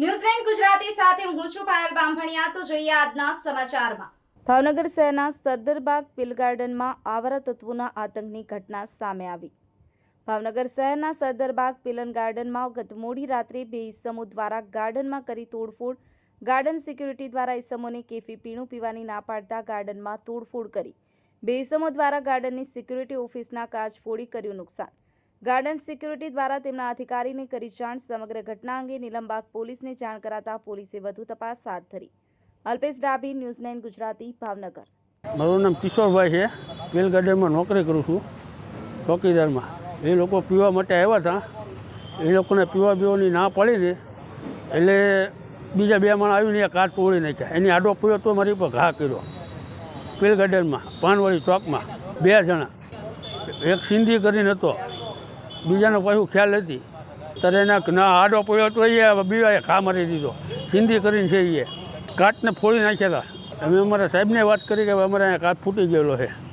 ન્યૂઝલેન્ડ ગુજરાતી સાથે હું છું પાયલ બામભણિયા. તો જોઈએ આજના સમાચારમાં. ભાવનગર શહેરના સરદરબાગ પિલ ગાર્ડનમાં આવારા તત્વોના આતંકની ઘટના સામે આવી. ભાવનગર શહેરના સરદરબાગ પિલન ગાર્ડનમાં ગત મોડી રાત્રે બે ઈસમો દ્વારા ગાર્ડનમાં કરી તોડફોડ, ગાર્ડન સિક્યુરિટી દ્વારા ઈસમોને કેફી પીણું પીવાની ના પાડતા ગાર્ડનમાં તોડફોડ કરી. બે ઈસમો દ્વારા ગાર્ડનની સિક્યુરિટી ઓફિસના કાચ ફોડી કર્યું નુકસાન. ગાર્ડન સિક્યુરિટી દ્વારા તેમના અધિકારીને કરી જાણ સમગ્ર ઘટના અંગે નીલમબાગ પોલીસને જાણ કરાતા પોલીસે વધુ તપાસ હાથ ધરી. Alpesh Dabhi, news nine Gujarati, Bhavnagar. મારું નામ કિશોરભાઈ છે. વેલ ગાર્ડનમાં નોકરી કરું છું. ચોકીદારમાં. એ લોકો પીવા માટે આવ્યા હતા. એ લોકોને પીવા પીવાની ના પડીને એટલે બીજા બે માણસ આવીને કાચ તોડી નાખ્યા. એની આડો પીવો તો મારી ઉપર ઘા કર્યો. પીલ ગાર્ડનમાં, પાનવાડી ચોકમાં બે જણા. એક સિંધી કરીને હતો. બીજાનો પાછું ખ્યાલ હતી ત્યારે એના ના, આડો પડ્યો તો એ બીવાએ ખા મારી દીધો. સિંધી કરીને છે એ. કાટને ફોડી હતા. અમે અમારા સાહેબને વાત કરી કે અમારે અહીંયા કાટ ફૂટી ગયેલો છે.